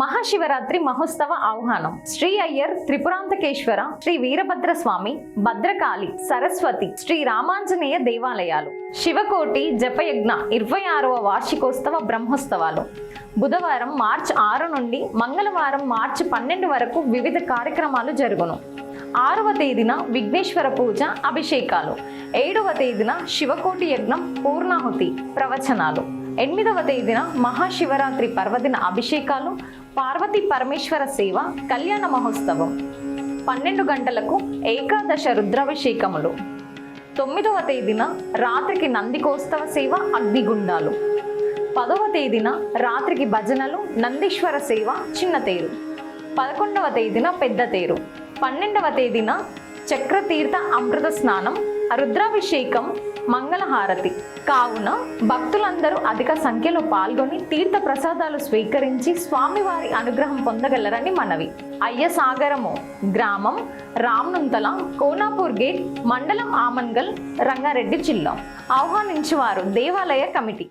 మహాశివరాత్రి మహోత్సవ ఆహ్వానం. శ్రీ అయ్యర్ త్రిపురాంతకేశ్వర శ్రీ వీరభద్ర స్వామి భద్రకాళి సరస్వతి శ్రీ రామాంజనేయ దేవాలయాలు. శివకోటి జపయజ్ఞ ఇరవై ఆరవ వార్షికోత్సవ బ్రహ్మోత్సవాలు. బుధవారం మార్చి ఆరు నుండి మంగళవారం మార్చి పన్నెండు వరకు వివిధ కార్యక్రమాలు జరుగును. ఆరవ తేదీన విఘ్నేశ్వర పూజ అభిషేకాలు. ఏడవ తేదీన శివకోటి యజ్ఞం పూర్ణాహుతి ప్రవచనాలు. ఎనిమిదవ తేదీన మహాశివరాత్రి పర్వదిన అభిషేకాలు పార్వతీ పరమేశ్వర సేవ కళ్యాణ మహోత్సవం. పన్నెండు గంటలకు ఏకాదశ రుద్రాభిషేకములు. తొమ్మిదవ తేదీన రాత్రికి నందికోత్సవ సేవ అగ్నిగుండాలు. పదవ తేదీన రాత్రికి భజనలు నందీశ్వర సేవ చిన్న తేరు. పదకొండవ తేదీన పెద్ద తేరు. పన్నెండవ తేదీన చక్రతీర్థ అమృత స్నానం రుద్రాభిషేకం మంగళహారతి. కావున భక్తులందరూ అధిక సంఖ్యలో పాల్గొని తీర్థ ప్రసాదాలు స్వీకరించి స్వామివారి అనుగ్రహం పొందగలరని మనవి. అయ్యసాగరము గ్రామం రామ్నుంతల కోనాపూర్ గేట్ మండలం ఆమన్గల్ రంగారెడ్డి జిల్లా. ఆహ్వానించువారు దేవాలయ కమిటీ.